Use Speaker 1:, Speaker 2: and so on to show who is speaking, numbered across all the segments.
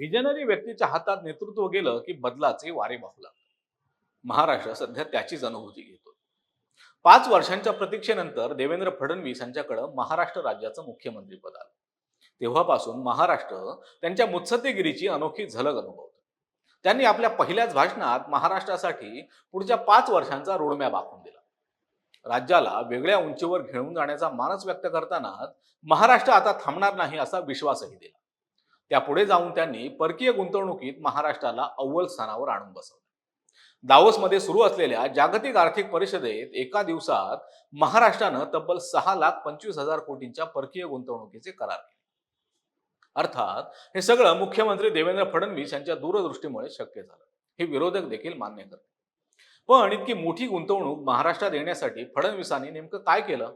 Speaker 1: Visionary व्यक्तीच्या हातात नेतृत्व गेलं की बदलाचे वारे वाहू लागतात. महाराष्ट्र सध्या त्याचीच अनुभूती घेतो. पाच वर्षांच्या प्रतीक्षेनंतर देवेंद्र फडणवीस यांच्याकडे महाराष्ट्र राज्याचं मुख्यमंत्रीपद आलं. तेव्हापासून महाराष्ट्र त्यांच्या मुत्सद्देगिरीची अनोखी झलक अनुभवतो. त्यांनी आपल्या पहिल्याच भाषणात महाराष्ट्रासाठी पुढच्या पाच वर्षांचा रोडमॅप आखून दिला. राज्याला वेगळ्या उंचीवर घेऊन जाण्याचा मानस व्यक्त करतानाच महाराष्ट्र आता थांबणार नाही असा विश्वासही दिला. त्यापुढे जाऊन त्यांनी परकीय गुंतवणुकीत महाराष्ट्राला अव्वल स्थानावर आणून बसवलं. दावोसमध्ये सुरू असलेल्या जागतिक आर्थिक परिषदेत एका दिवसात महाराष्ट्रानं तब्बल सहा लाख पंचवीस हजार कोटींच्या परकीय गुंतवणुकीचे करार केले. अर्थात हे सगळं मुख्यमंत्री देवेंद्र फडणवीस यांच्या दूरदृष्टीमुळे शक्य झालं. हे विरोधक देखील मान्य करते पण इतकी मोठी गुंतवणूक महाराष्ट्रात येण्यासाठी फडणवीसांनी नेमकं काय केलं?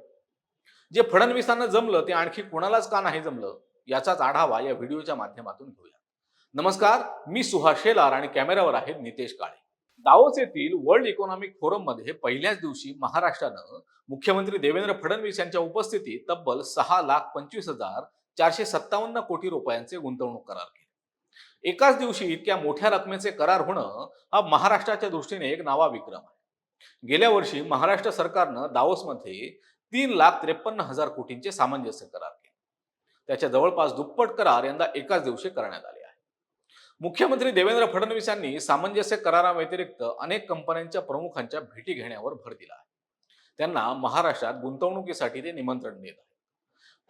Speaker 1: जे फडणवीसांना जमलं ते आणखी कुणालाच का नाही जमलं? याचाच आढावा या व्हिडिओच्या माध्यमातून घेऊया. नमस्कार मी सुहास शेलार आणि कॅमेरावर आहेत नितेश काळे. दावोस येथील वर्ल्ड इकॉनॉमिक फोरममध्ये पहिल्याच दिवशी महाराष्ट्रानं मुख्यमंत्री देवेंद्र फडणवीस यांच्या उपस्थितीत तब्बल सहा लाख पंचवीस हजार चारशे सत्तावन्न कोटी रुपयांचे गुंतवणूक करार केले. एकाच दिवशी इतक्या मोठ्या रकमेचे करार होणं हा महाराष्ट्राच्या दृष्टीने एक नावा विक्रम आहे. गेल्या वर्षी महाराष्ट्र सरकारनं दावोसमध्ये तीन लाख त्रेपन्न हजार कोटींचे सामंजस्य करार केले. त्याच्या जवळपास दुप्पट करार यंदा एकाच दिवशी करण्यात आले आहे मुख्यमंत्री देवेंद्र फडणवीस यांनी सामंजस्य कराराव्यतिरिक्त अनेक कंपन्यांच्या प्रमुखांच्या भेटी घेण्यावर भर दिला आहे. त्यांना महाराष्ट्रात गुंतवणुकीसाठी ते निमंत्रण देत आहे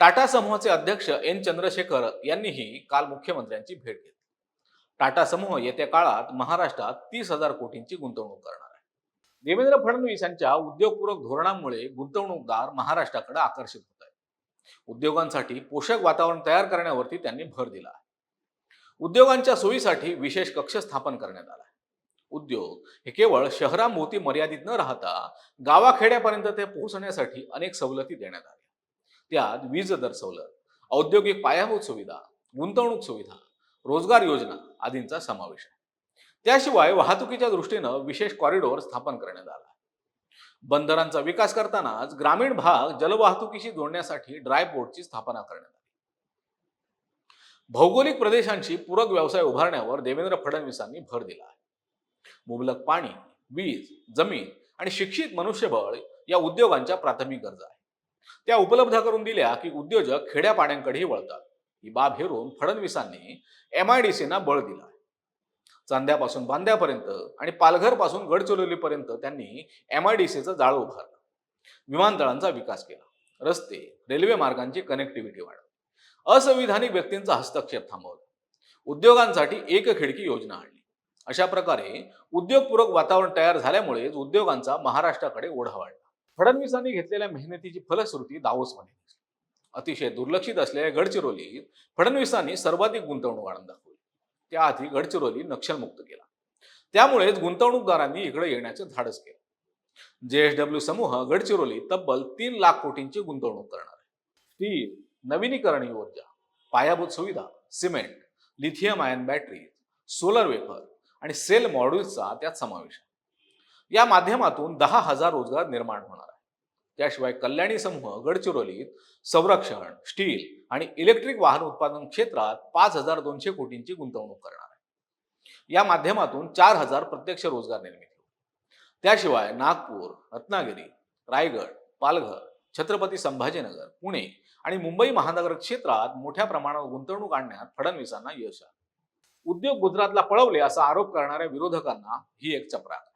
Speaker 1: टाटा समूहाचे अध्यक्ष एन चंद्रशेखर यांनीही काल मुख्यमंत्र्यांची भेट घेतली. टाटा समूह येत्या काळात महाराष्ट्रात तीस हजार कोटींची गुंतवणूक करणार आहे. देवेंद्र फडणवीस यांच्या उद्योगपूरक धोरणामुळे गुंतवणूकदार महाराष्ट्राकडे आकर्षित उद्योगांसाठी पोषक वातावरण तयार करण्यावरती त्यांनी भर दिला आहे. उद्योगांच्या सोयीसाठी विशेष कक्ष स्थापन करण्यात आला आहे. उद्योग हे केवळ शहरामोती मर्यादित न राहता गावाखेड्यापर्यंत ते पोहोचण्यासाठी अनेक सवलती देण्यात आल्या. त्यात वीज दर सवलत औद्योगिक पायाभूत सुविधा गुंतवणूक सुविधा रोजगार योजना आदींचा समावेश आहे. त्याशिवाय वाहतुकीच्या दृष्टीनं विशेष कॉरिडॉर स्थापन करण्यात आला बंदरांचा विकास करतानाच ग्रामीण भाग जलवाहतुकीशी जोडण्यासाठी ड्राय पोर्टची स्थापना करण्यात आली. भौगोलिक प्रदेशांशी पूरक व्यवसाय उभारण्यावर देवेंद्र फडणवीसांनी भर दिला आहे. मुबलक पाणी वीज जमीन आणि शिक्षित मनुष्यबळ या उद्योगांच्या प्राथमिक गरजा आहेत. त्या उपलब्ध करून दिल्या की उद्योजक खेड्यापाड्यांकडेही वळतात. ही बाब हेरून फडणवीसांनी एम आय डी सीना बळ दिला चांद्यापासून बांद्यापर्यंत आणि पालघरपासून गडचिरोलीपर्यंत त्यांनी एम आय डी सीचं जाळं उभारलं. विमानतळांचा विकास केला. रस्ते रेल्वे मार्गांची कनेक्टिव्हिटी वाढवली. असंविधानिक व्यक्तींचा हस्तक्षेप थांबवला. उद्योगांसाठी एक खिडकी योजना आणली. अशा प्रकारे उद्योगपूरक वातावरण तयार झाल्यामुळेच उद्योगांचा महाराष्ट्राकडे ओढा वाढला. फडणवीसांनी घेतलेल्या मेहनतीची फलश्रुती दावोसमध्ये अतिशय दुर्लक्षित असलेल्या गडचिरोलीत फडणवीसांनी सर्वाधिक गुंतवणूक आणून दाखवली. त्याआधी गडचिरोली नक्षलमुक्त केला. त्यामुळेच गुंतवणूकदारांनी इकडे येण्याचं धाडस केलं. जेएसडब्ल्यू समूह गडचिरोली तब्बल तीन लाख कोटींची गुंतवणूक करणार आहे. ती नवीनीकरणीय ऊर्जा पायाभूत सुविधा cement lithium ion battery solar wafer आणि सेल मॉड्यूल्सचा त्यात समावेश आहे. या माध्यमातून दहा हजार रोजगार निर्माण होणार त्याशिवाय कल्याणी समूह गडचिरोलीत संरक्षण स्टील आणि इलेक्ट्रिक वाहन उत्पादन क्षेत्रात पाच हजार दोनशे कोटींची गुंतवणूक करणार आहे. या माध्यमातून चार हजार प्रत्यक्ष रोजगार निर्मिती त्याशिवाय नागपूर रत्नागिरी रायगड पालघर छत्रपती संभाजीनगर पुणे आणि मुंबई महानगर क्षेत्रात मोठ्या प्रमाणावर गुंतवणूक आणण्यात फडणवीसांना यश आलं. उद्योग गुजरातला पळवले असा आरोप करणाऱ्या विरोधकांना ही एक चपराक.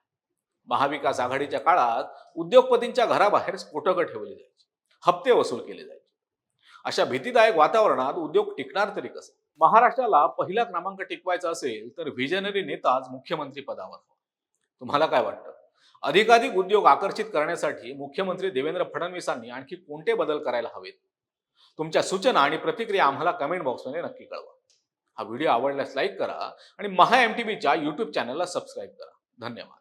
Speaker 1: महाविकास आघाडीच्या काळात उद्योगपतींच्या घराबाहेर स्फोटकं ठेवली जायची. हप्ते वसूल केले जायचे. अशा भीतीदायक वातावरणात उद्योग टिकणार तरी कसं? महाराष्ट्राला पहिला क्रमांक टिकवायचा असेल तर व्हिजनरी नेताच मुख्यमंत्री पदावर. तुम्हाला काय वाटतं? अधिकाधिक उद्योग आकर्षित करण्यासाठी मुख्यमंत्री देवेंद्र फडणवीसांनी आणखी कोणते बदल करायला हवेत? तुमच्या सूचना आणि प्रतिक्रिया आम्हाला कमेंट बॉक्समध्ये नक्की कळवा. हा व्हिडिओ आवडल्यास लाईक करा आणि महा एम टी व्हीच्या यूट्यूब चॅनलला सबस्क्राईब करा. धन्यवाद.